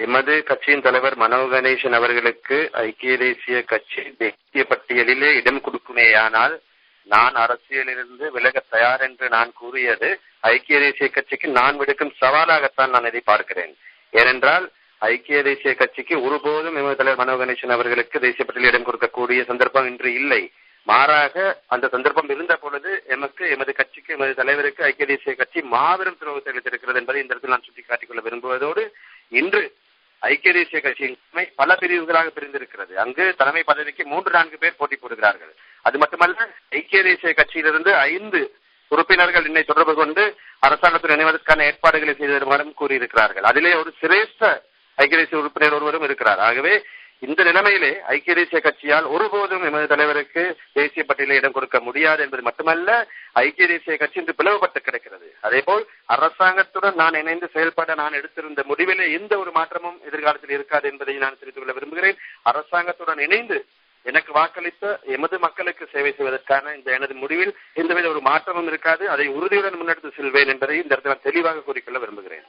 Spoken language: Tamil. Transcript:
எமது கட்சியின் தலைவர் மனோ கணேசன் அவர்களுக்கு ஐக்கிய தேசிய கட்சி தேசிய பட்டியலிலே இடம் கொடுக்குமேயானால் நான் அரசியலிலிருந்து விலக தயார் என்று நான் கூறியது ஐக்கிய தேசிய கட்சிக்கு நான் விடுக்கும் சவாலாகத்தான் நான் இதை பார்க்கிறேன். ஏனென்றால் ஐக்கிய தேசிய கட்சிக்கு ஒருபோதும் எமது தலைவர் மனோ கணேசன் அவர்களுக்கு தேசிய பட்டியலில் இடம் கொடுக்கக்கூடிய சந்தர்ப்பம் இன்று இல்லை. மாறாக அந்த சந்தர்ப்பம் இருந்த பொழுது எமக்கு எமது கட்சிக்கு எமது தலைவருக்கு ஐக்கிய தேசிய கட்சி மாபெரும் துரோகத்தை அளித்திருக்கிறது என்பதை இந்த இடத்தில் நான் சுட்டிக்காட்டிக் கொள்ள விரும்புவதோடு இன்று ஐக்கிய தேசிய கட்சியின் பல பிரிவுகளாக பிரிந்திருக்கிறது. அங்கு தலைமை பதவிக்கு மூன்று நான்கு பேர் போட்டி போடுகிறார்கள். அது மட்டுமல்ல ஐக்கிய தேசிய கட்சியிலிருந்து ஐந்து உறுப்பினர்கள் என்னை தொடர்பு கொண்டு அரசாங்கத்தில் இணைவதற்கான ஏற்பாடுகளை செய்து வருமாறும் கூறியிருக்கிறார்கள். அதிலே ஒரு சிரேஷ்ட ஐக்கிய தேசிய உறுப்பினர் ஒருவரும் இருக்கிறார். ஆகவே இந்த நிலைமையிலே ஐக்கிய தேசிய கட்சியால் ஒருபோதும் எமது தலைவருக்கு தேசிய பட்டியலில் இடம் கொடுக்க முடியாது என்பது மட்டுமல்ல ஐக்கிய தேசிய கட்சி இன்று பிளவுபட்டு கிடக்கிறது. அதேபோல் அரசாங்கத்துடன் நான் இணைந்து செயல்பட நான் எடுத்திருந்த முடிவிலே எந்த ஒரு மாற்றமும் எதிர்காலத்தில் இருக்காது என்பதை நான் தெரிவித்துக் கொள்ள விரும்புகிறேன். அரசாங்கத்துடன் இணைந்து எனக்கு வாக்களித்த எமது மக்களுக்கு சேவை செய்வதற்கான இந்த எனது முடிவில் எந்தவித ஒரு மாற்றமும் இருக்காது. அதை உறுதியுடன் முன்னெடுத்து செல்வேன் என்பதை இந்த இடத்தில் நான் தெளிவாக கூறிக்கொள்ள விரும்புகிறேன்.